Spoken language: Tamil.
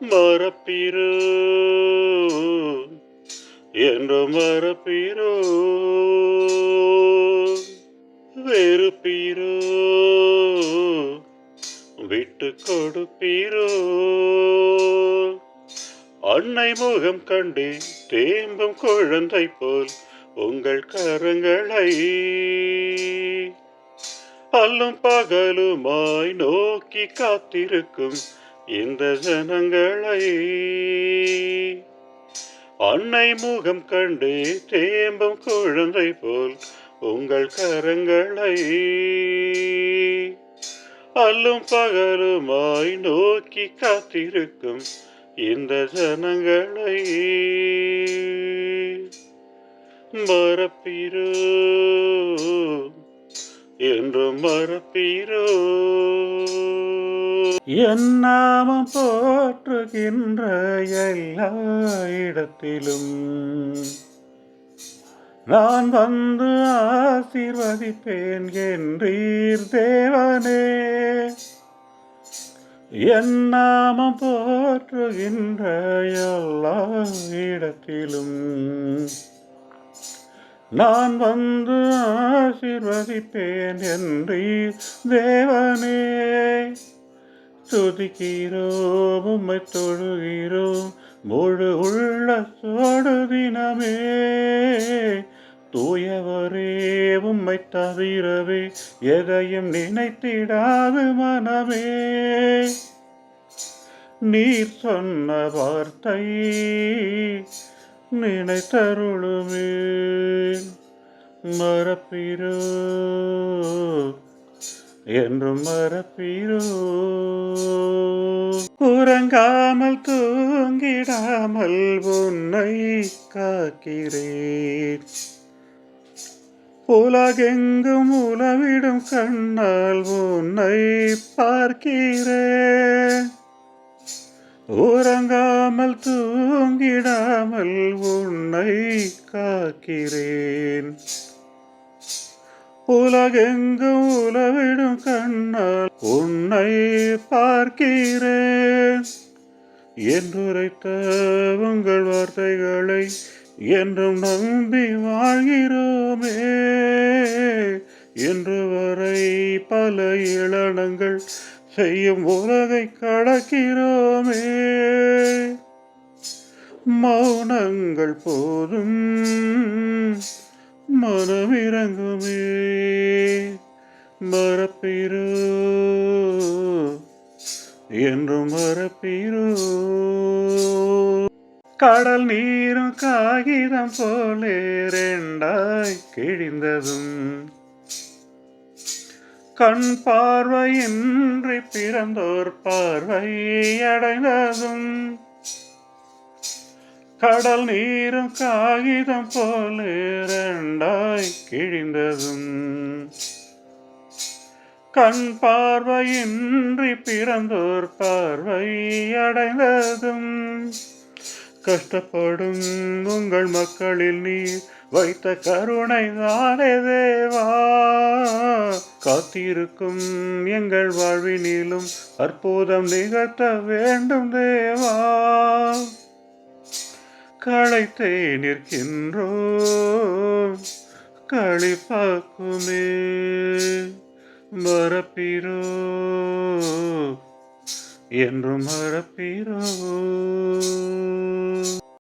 மறப்பீரோ. என்றும் மறப்பீரோ. வெறுப்பீரோ. விட்டு கொடுப்பீரோ. அன்னை முகம் கண்டு தேம்பும் குழந்தை போல் உங்கள் கரங்களை அல்லும் பகலுமாய் நோக்கி காத்திருக்கும் இந்த ஜனங்களை அன்னை முகம் கண்டு தேம்பும் குழந்தை போல் உங்கள் கரங்களை அல்லும் பகலுமாய் நோக்கி காத்திருக்கும் இந்த ஜனங்களை மறப்பீரோ? என்றும் மறப்பீரோ? என் நாமம் போற்றுகின்ற எல்லா இடத்திலும். நான் வந்து ஆசீர்வதிப்பேன் என்றீர் தேவனே. என் நாமம் போற்றுகின்ற எல்லா இடத்திலும். நான் வந்து ஆசீர்வதிப்பேன் என்றீர் தேவனே. துதிக்கிறோம் உம்மை தொழுகிறோம். முழு உள்ள சோடு தினமே தூயவரே உம்மை தவிரவே எதையும் நினைத்திடாது மனமே. நீர் சொன்ன வார்த்தை நினைத்தருளுமே. மறப்பீரோ என்றும் மறப்பீரோ உறங்காமல் தூங்கிடாமல் உன்னை காக்கிறேன். உலகெங்கும் உலவிடும் கண்ணால் உன்னை பார்க்கிறேன். உறங்காமல் தூங்கிடாமல் உன்னை காக்கிறேன். உலகெங்கும் உலவிடும் கண்ணால் உன்னை பார்க்கிறேன். என்றுரைத்த உங்கள் வார்த்தைகளை என்றும் நம்பி வாழ்கிறோமே. என்று வரை பல இளனங்கள் செய்யும் உலகை கடக்கிறோமே. மௌனங்கள் போதும். மனமிறங்குமே மறப்பீரோ என்றும் மறப்பீரோ கடல் நீரும் காகிதம் போலே ரெண்டாய் கிழிந்ததும். கண் பார்வையின்றி பிறந்தோர் பார்வை அடைந்ததும். கடல் நீரும் காகிதம் போல் இரண்டாய் கிழிந்ததும். கண் பார்வையின்றி பிறந்தோர் பார்வை அடைந்ததும். கஷ்டப்படும் உங்கள் மக்களில் நீர் வைத்த கருணை தானே தேவா. காத்திருக்கும் எங்கள் வாழ்வினிலும் அற்புதம் நிகழ்த்த வேண்டும் தேவா. களைத்தே நிற்கின்றோம். களிப்பாக்குமே மறப்பீரோ. என்றும் மறப்பீரோ.